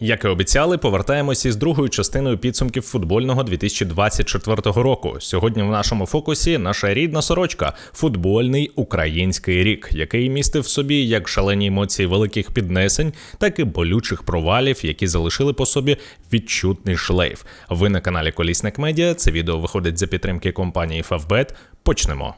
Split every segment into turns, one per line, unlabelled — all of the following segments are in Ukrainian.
Як і обіцяли, повертаємося із другою частиною підсумків футбольного 2024 року. Сьогодні в нашому фокусі наша рідна сорочка футбольний український рік, який містив в собі як шалені емоції великих піднесень, так і болючих провалів, які залишили по собі відчутний шлейф. Ви на каналі Колісник Медіа. Це відео виходить за підтримки компанії Favbet. Почнемо.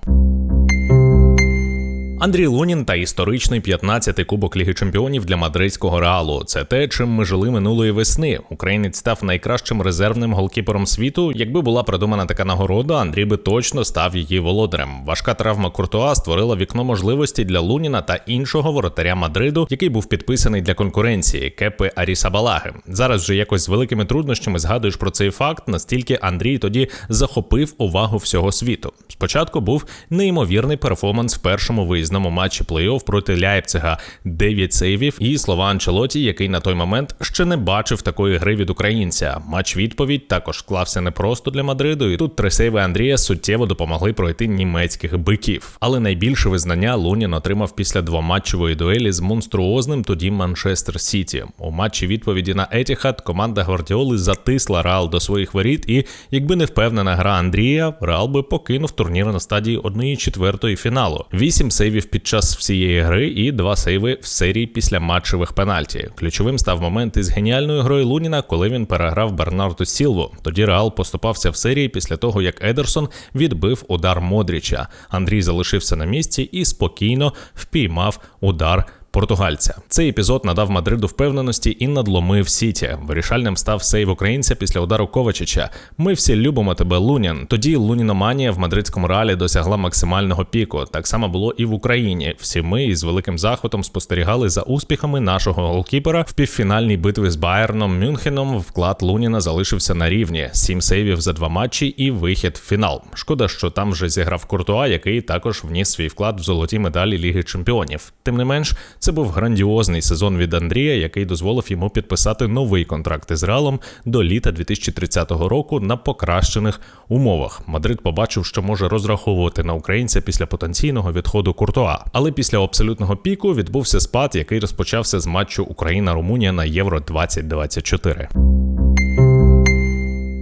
Андрій Лунін та історичний 15-й кубок Ліги Чемпіонів для мадридського реалу. Це те, чим ми жили минулої весни. Українець став найкращим резервним голкіпером світу. Якби була придумана така нагорода, Андрій би точно став її володарем. Важка травма Куртуа створила вікно можливості для Луніна та іншого воротаря Мадриду, який був підписаний для конкуренції Кепи Арісабалаги. Зараз вже якось з великими труднощами згадуєш про цей факт, настільки Андрій тоді захопив увагу всього світу. Спочатку був неймовірний перформанс в першому виїзді виїзному матчі плей-офф проти Ляйпцига 9 сейвів і слова Анчелоті, який на той момент ще не бачив такої гри від українця. Матч відповідь також склався непросто для Мадриду, і тут три сейви Андрія суттєво допомогли пройти німецьких биків. Але найбільше визнання Лунін отримав після двоматчевої дуелі з монструозним тоді Манчестер Сіті. У матчі відповіді на Етіхат команда Гвардіоли затисла Реал до своїх воріт, і якби не впевнена гра Андрія, Реал би покинув турнір на стадії 1-4 фіналу. Вісім сейвів сейвів під час всієї гри і два сейви в серії після матчевих пенальті. Ключовим став момент із геніальною грою Луніна, коли він переграв Бернарду Сілву. Тоді Реал поступався в серії після того, як Едерсон відбив удар Модріча. Андрій залишився на місці і спокійно впіймав удар португальця. Цей епізод надав Мадриду впевненості і надломив Сіті. Вирішальним став сейв українця після удару Ковачича. Ми всі любимо тебе, Лунін. Тоді Луніноманія в мадридському реалі досягла максимального піку. Так само було і в Україні. Всі ми із великим захватом спостерігали за успіхами нашого голкіпера в півфінальній битві з Байерном Мюнхеном. Вклад Луніна залишився на рівні: сім сейвів за два матчі і вихід в фінал. Шкода, що там вже зіграв Куртуа, який також вніс свій вклад в золоті медалі Ліги Чемпіонів. Тим не менш. Це був грандіозний сезон від Андрія, який дозволив йому підписати новий контракт із Реалом до літа 2030 року на покращених умовах. Мадрид побачив, що може розраховувати на українця після потенційного відходу Куртуа. Але після абсолютного піку відбувся спад, який розпочався з матчу Україна-Румунія на Євро 2024.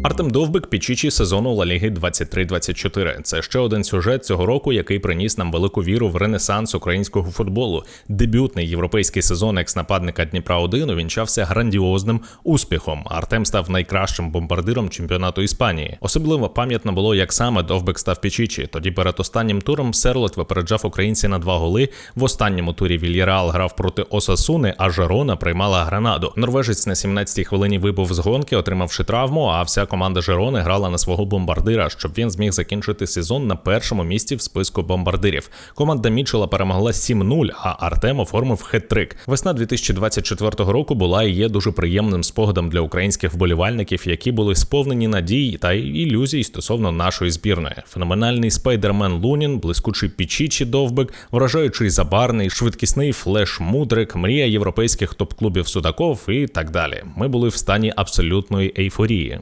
Артем Довбик пічічі сезону Ла Ліги 23-24. Це ще один сюжет цього року, який приніс нам велику віру в ренесанс українського футболу. Дебютний європейський сезон екс-нападника Дніпра 1 увінчався грандіозним успіхом. Артем став найкращим бомбардиром чемпіонату Іспанії. Особливо пам'ятно було, як саме Довбик став пічічі. Тоді перед останнім туром Серлот випереджав українці на два голи. В останньому турі Вільяреал грав проти Осасуни, а Жерона приймала гранаду. Норвежець на 17-й хвилині вибув з гонки, отримавши травму. А вся команда Жерони грала на свого бомбардира, щоб він зміг закінчити сезон на першому місці в списку бомбардирів. Команда Мічела перемогла 7-0, а Артем оформив хет-трик. Весна 2024 року була і є дуже приємним спогадом для українських вболівальників, які були сповнені надій та ілюзій стосовно нашої збірної. Феноменальний спайдермен Лунін, блискучий Пічічі Довбик, вражаючий забарний, швидкісний флеш Мудрик, мрія європейських топ-клубів Судаков і так далі. Ми були в стані абсолютної ейфорії.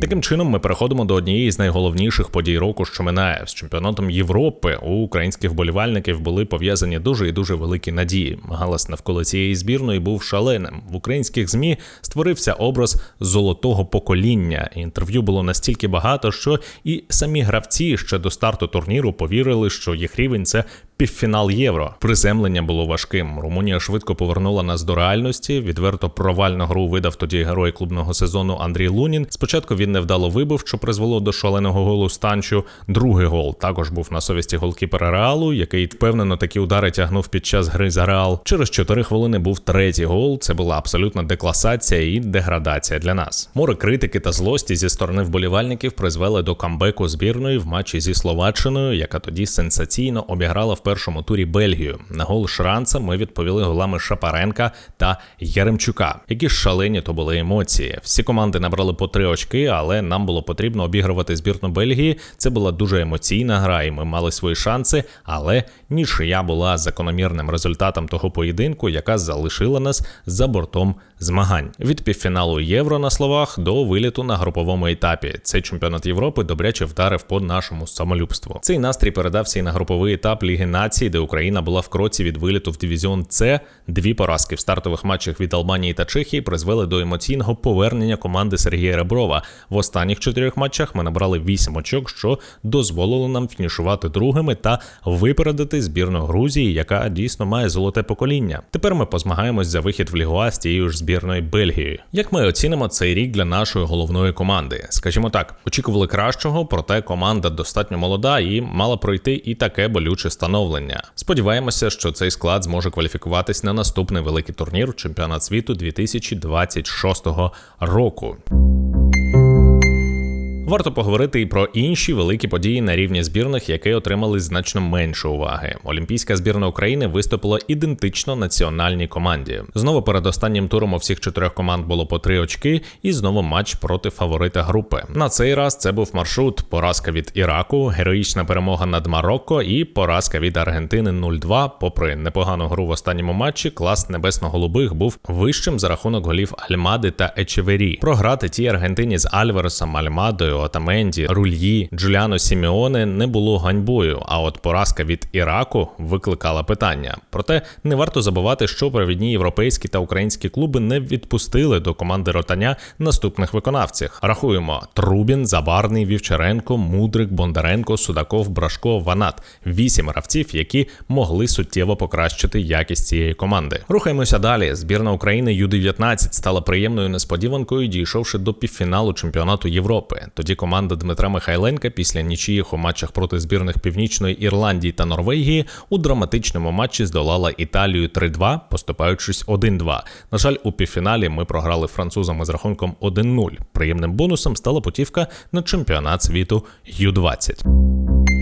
Таким чином, ми переходимо до однієї з найголовніших подій року, що минає з чемпіонатом Європи. У українських вболівальників були пов'язані дуже і дуже великі надії. Галас навколо цієї збірної був шаленим. В українських змі створився образ золотого покоління. Інтерв'ю було настільки багато, що і самі гравці ще до старту турніру повірили, що їх рівень це Півфінал євро приземлення було важким. Румунія швидко повернула нас до реальності. Відверто провальну гру видав тоді герой клубного сезону Андрій Лунін. Спочатку він невдало вибив, що призвело до шаленого голу станчу. Другий гол також був на совісті голкіпера Реалу, який впевнено такі удари тягнув під час гри за Реал. Через 4 хвилини був третій гол. Це була абсолютна декласація і деградація для нас. Море критики та злості зі сторони вболівальників призвели до камбеку збірної в матчі зі Словаччиною, яка тоді сенсаційно обіграла в першому турі Бельгію. На гол Шранца ми відповіли голами Шапаренка та Яремчука. Які шалені то були емоції. Всі команди набрали по три очки, але нам було потрібно обігрувати збірну Бельгії. Це була дуже емоційна гра, і ми мали свої шанси. Але нічия була закономірним результатом того поєдинку, яка залишила нас за бортом змагань. Від півфіналу євро на словах до виліту на груповому етапі. Цей чемпіонат Європи добряче вдарив по нашому самолюбству. Цей настрій передався і на груповий етап Ліги Націй, де Україна була в кроці від виліту в дивізіон С. Дві поразки в стартових матчах від Албанії та Чехії призвели до емоційного повернення команди Сергія Реброва. В останніх чотирьох матчах ми набрали вісім очок, що дозволило нам фінішувати другими та випередити збірну Грузії, яка дійсно має золоте покоління. Тепер ми позмагаємось за вихід в Лігуа з тією ж збірною Бельгії. Як ми оцінимо цей рік для нашої головної команди? Скажімо так, очікували кращого, проте команда достатньо молода і мала пройти і таке болюче становлення. Сподіваємося, що цей склад зможе кваліфікуватись на наступний великий турнір чемпіонат світу 2026 року. Варто поговорити і про інші великі події на рівні збірних, які отримали значно менше уваги. Олімпійська збірна України виступила ідентично національній команді. Знову перед останнім туром у всіх чотирьох команд було по три очки, і знову матч проти фаворита групи. На цей раз це був маршрут: поразка від Іраку, героїчна перемога над Марокко і поразка від Аргентини 0-2. Попри непогану гру в останньому матчі, клас небесно-голубих був вищим за рахунок голів Альмади та Ечевері. Програти тій Аргентині з Альваресом, Альмадою. Отаменді, Рульї, Джуліано Сіміоне не було ганьбою. А от поразка від Іраку викликала питання. Проте не варто забувати, що провідні європейські та українські клуби не відпустили до команди ротаня наступних виконавців. Рахуємо: Трубін, Забарний, Вівчаренко, Мудрик, Бондаренко, Судаков, Брашко, Ванат вісім гравців, які могли суттєво покращити якість цієї команди. Рухаємося далі. Збірна України Ю-19 стала приємною несподіванкою, дійшовши до півфіналу чемпіонату Європи. Команда Дмитра Михайленка після нічиїх у матчах проти збірних Північної Ірландії та Норвегії у драматичному матчі здолала Італію 3-2, поступаючись 1-2. На жаль, у півфіналі ми програли французами з рахунком 1-0. Приємним бонусом стала путівка на чемпіонат світу Ю-20.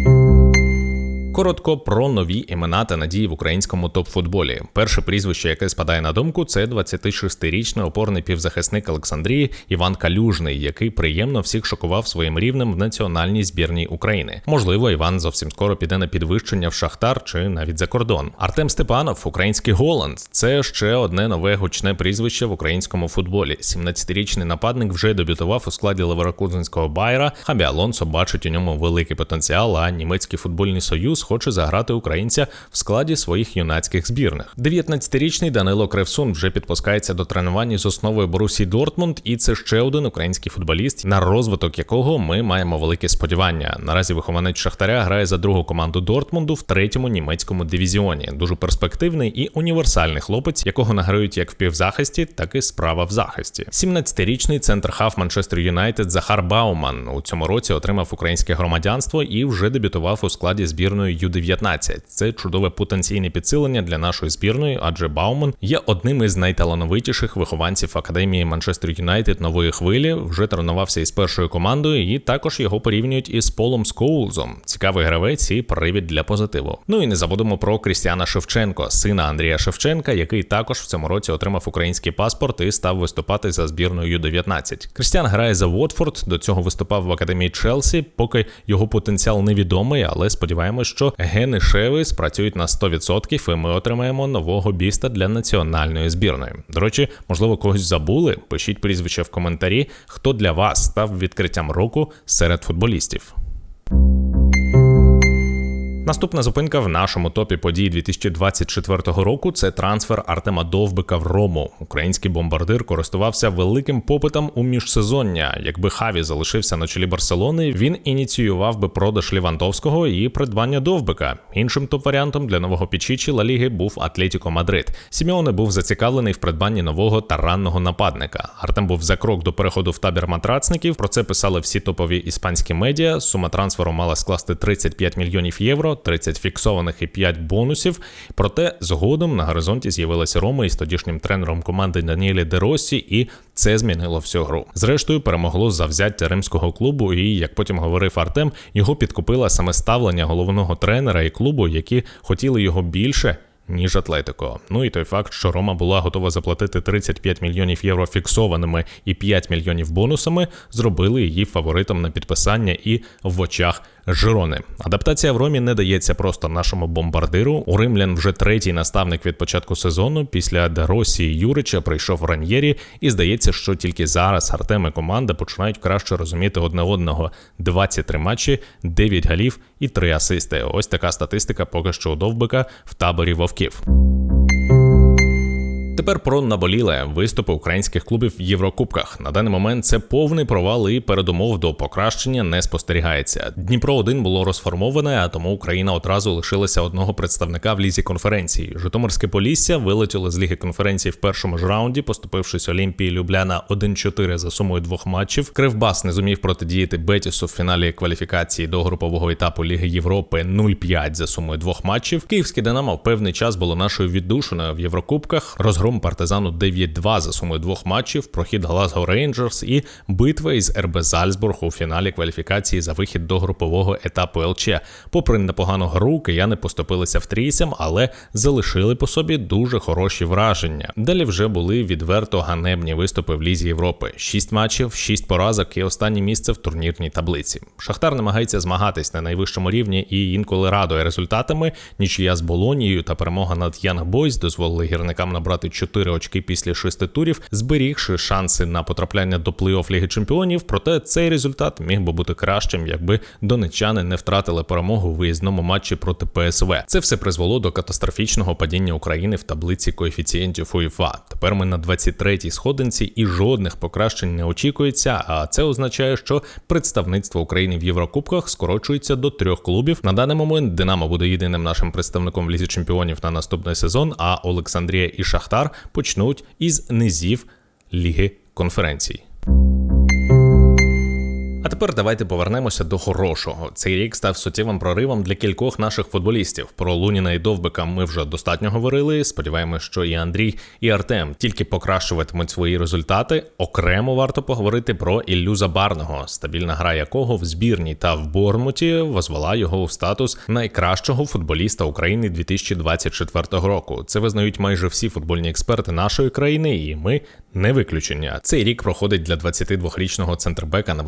Коротко про нові імена та надії в українському топ-футболі. Перше прізвище, яке спадає на думку, це 26-річний опорний півзахисник Олександрії Іван Калюжний, який приємно всіх шокував своїм рівнем в національній збірній України. Можливо, Іван зовсім скоро піде на підвищення в Шахтар чи навіть за кордон. Артем Степанов, український Голланд, це ще одне нове гучне прізвище в українському футболі. 17-річний нападник вже дебютував у складі Леверкузенського Байра. Хабі Алонсо бачить у ньому великий потенціал. А німецький футбольний союз хоче заграти українця в складі своїх юнацьких збірних. 19-річний Данило Кривсун вже підпускається до тренування з основою Борусі Дортмунд, і це ще один український футболіст, на розвиток якого ми маємо велике сподівання. Наразі вихованець Шахтаря грає за другу команду Дортмунду в третьому німецькому дивізіоні. Дуже перспективний і універсальний хлопець, якого награють як в півзахисті, так і справа в захисті. 17-річний центр хав Манчестер Юнайтед Захар Бауман у цьому році отримав українське громадянство і вже дебютував у складі збірної Ю-19. Це чудове потенційне підсилення для нашої збірної, адже Бауман є одним із найталановитіших вихованців академії Манчестер Юнайтед нової хвилі. Вже тренувався із першою командою, і також його порівнюють із Полом Скоулзом. Цікавий гравець і привід для позитиву. Ну і не забудемо про Крістіана Шевченко, сина Андрія Шевченка, який також в цьому році отримав український паспорт і став виступати за збірною Ю-19. Крістіан грає за Уотфорд, до цього виступав в академії Челсі. Поки його потенціал невідомий, але сподіваємось, що гени Шеви спрацюють на 100% і ми отримаємо нового біста для національної збірної. До речі, можливо, когось забули. Пишіть прізвище в коментарі, хто для вас став відкриттям року серед футболістів. Наступна зупинка в нашому топі подій 2024 року це трансфер Артема Довбика в Рому. Український бомбардир користувався великим попитом у міжсезоння. Якби Хаві залишився на чолі Барселони, він ініціював би продаж Лівандовського і придбання Довбика. Іншим топ-варіантом для нового пічічі Ла Ліги був Атлетіко Мадрид. Сімеоне був зацікавлений в придбанні нового таранного нападника. Артем був за крок до переходу в табір матрацників. Про це писали всі топові іспанські медіа. Сума трансферу мала скласти 35 мільйонів євро. 30 фіксованих і 5 бонусів. Проте згодом на горизонті з'явилася Рома із тодішнім тренером команди Даніелі Деросі, і це змінило всю гру. Зрештою, перемогло завзяття римського клубу, і як потім говорив Артем, його підкупило саме ставлення головного тренера і клубу, які хотіли його більше ніж Атлетико. Ну і той факт, що Рома була готова заплатити 35 мільйонів євро фіксованими і 5 мільйонів бонусами, зробили її фаворитом на підписання і в очах Жирони. Адаптація в Ромі не дається просто нашому бомбардиру. У римлян вже третій наставник від початку сезону. Після Деросі і Юрича прийшов Раньєрі, і здається, що тільки зараз Артем і команда починають краще розуміти одне одного. 23 матчі, 9 голів і 3 асисти. Ось така статистика поки що у довбика в таборі вовків. Тепер про наболіле виступи українських клубів в Єврокубках. На даний момент це повний провал і передумов до покращення не спостерігається. Дніпро 1 було розформоване, а тому Україна одразу лишилася одного представника в лізі конференції. Житомирське Полісся вилетіло з ліги конференції в першому ж раунді, поступившись Олімпії Любляна 1-4 за сумою двох матчів. Кривбас не зумів протидіяти Бетісу в фіналі кваліфікації до групового етапу Ліги Європи 0-5 за сумою двох матчів. Київське Динамо в певний час було нашою віддушиною в Єврокубках. Розгром партизану 9-2 за сумою двох матчів, прохід Глазго Рейнджерс і битва із РБ Зальцбург у фіналі кваліфікації за вихід до групового етапу ЛЧ. Попри непогану гру, кияни поступилися в трійцям, але залишили по собі дуже хороші враження. Далі вже були відверто ганебні виступи в Лізі Європи: шість матчів, шість поразок і останнє місце в турнірній таблиці. Шахтар намагається змагатись на найвищому рівні і інколи радує результатами. Нічия з Болонією та перемога над Янг Бойс дозволили гірникам набрати 4 очки після шести турів, зберігши шанси на потрапляння до плей-офф Ліги Чемпіонів. Проте цей результат міг би бути кращим, якби донечани не втратили перемогу у виїзному матчі проти ПСВ. Це все призвело до катастрофічного падіння України в таблиці коефіцієнтів УЄФА. Тепер ми на 23-й сходинці і жодних покращень не очікується. А це означає, що представництво України в Єврокубках скорочується до трьох клубів. На даний момент Динамо буде єдиним нашим представником в лізі чемпіонів на наступний сезон. А Олександрія і Шахтар почнуть із низів Ліги конференцій. А тепер давайте повернемося до хорошого. Цей рік став суттєвим проривом для кількох наших футболістів. Про Луніна і Довбика ми вже достатньо говорили. Сподіваємось, що і Андрій, і Артем тільки покращуватимуть свої результати. Окремо варто поговорити про Іллю Забарного, стабільна гра якого в збірній та в Бормуті возвела його у статус найкращого футболіста України 2024 року. Це визнають майже всі футбольні експерти нашої країни, і ми не виключення. Цей рік проходить для 22-річного центрбека на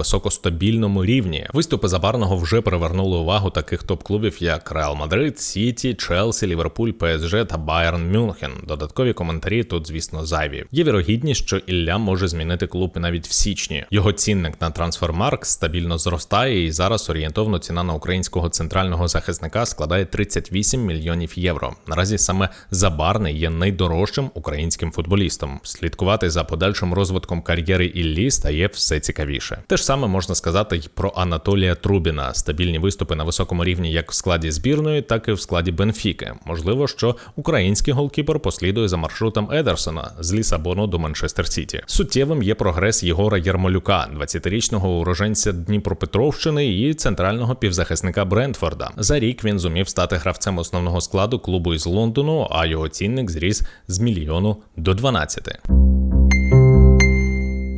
високостабільному рівні. Виступи Забарного вже привернули увагу таких топ-клубів, як Реал Мадрид, Сіті, Челсі, Ліверпуль, ПСЖ та Байерн Мюнхен. Додаткові коментарі тут, звісно, зайві. Є вірогідність, що Ілля може змінити клуб навіть в січні. Його цінник на трансфермарк стабільно зростає, і зараз орієнтовно ціна на українського центрального захисника складає 38 мільйонів євро. Наразі саме Забарний є найдорожчим українським футболістом. Слідкувати за подальшим розвитком кар'єри Іллі стає все цікавіше. Те ж саме можна сказати й про Анатолія Трубіна. Стабільні виступи на високому рівні як в складі збірної, так і в складі Бенфіки. Можливо, що український голкіпер послідує за маршрутом Едерсона з Лісабону до Манчестер Сіті. Суттєвим є прогрес Єгора Ярмолюка, 20-річного уроженця Дніпропетровщини і центрального півзахисника Брентфорда. За рік він зумів стати гравцем основного складу клубу із Лондону, а його цінник зріс з мільйону до 12.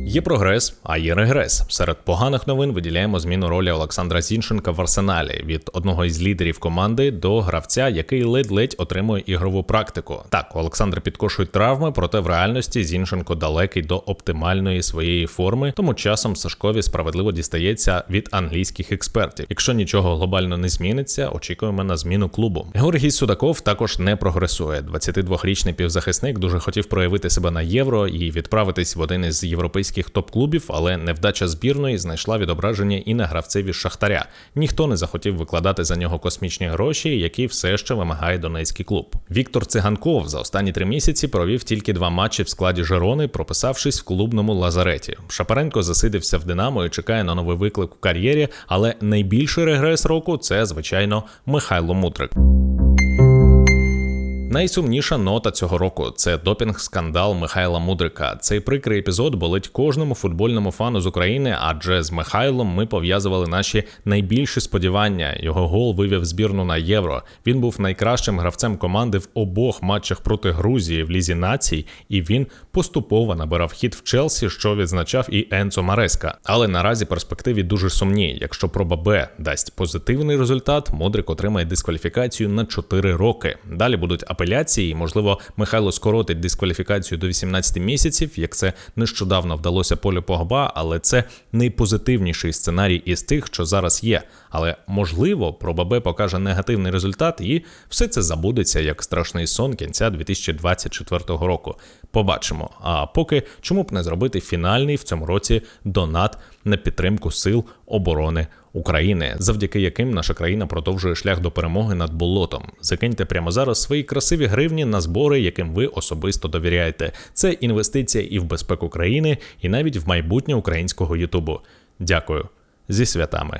Є прогрес, а є регрес. Серед поганих новин виділяємо зміну ролі Олександра Зінченка в арсеналі від одного із лідерів команди до гравця, який ледь-ледь отримує ігрову практику. Так, у Олександра підкошують травми, проте в реальності Зінченко далекий до оптимальної своєї форми, тому часом Сашкові справедливо дістається від англійських експертів. Якщо нічого глобально не зміниться, очікуємо на зміну клубу. Георгій Судаков також не прогресує. 22-річний півзахисник дуже хотів проявити себе на євро і відправитись в один із європейських європейських топ-клубів, але невдача збірної знайшла відображення і на гравцеві Шахтаря. Ніхто не захотів викладати за нього космічні гроші, які все ще вимагає донецький клуб. Віктор Циганков за останні три місяці провів тільки два матчі в складі Жерони, прописавшись в клубному лазареті. Шапаренко засидився в Динамо і чекає на новий виклик в кар'єрі, але найбільший регрес року це звичайно Михайло Мудрик. Найсумніша нота цього року це допінг-скандал Михайла Мудрика. Цей прикрий епізод болить кожному футбольному фану з України, адже з Михайлом ми пов'язували наші найбільші сподівання. Його гол вивів збірну на євро. Він був найкращим гравцем команди в обох матчах проти Грузії в лізі націй, і він поступово набирав хід в Челсі, що відзначав і Енцо Мареска. Але наразі перспективи дуже сумні. Якщо проба Б дасть позитивний результат, Мудрик отримає дискваліфікацію на 4 роки. Далі будуть апеляції. Можливо, Михайло скоротить дискваліфікацію до 18 місяців, як це нещодавно вдалося Полю Погба, але це найпозитивніший сценарій із тих, що зараз є. Але можливо, Пробабе покаже негативний результат, і все це забудеться як страшний сон кінця 2024 року. Побачимо. А поки чому б не зробити фінальний в цьому році донат на підтримку сил оборони України, завдяки яким наша країна продовжує шлях до перемоги над болотом. Закиньте прямо зараз свої красиві гривні на збори, яким ви особисто довіряєте. Це інвестиція і в безпеку країни, і навіть в майбутнє українського Ютубу. Дякую зі святами.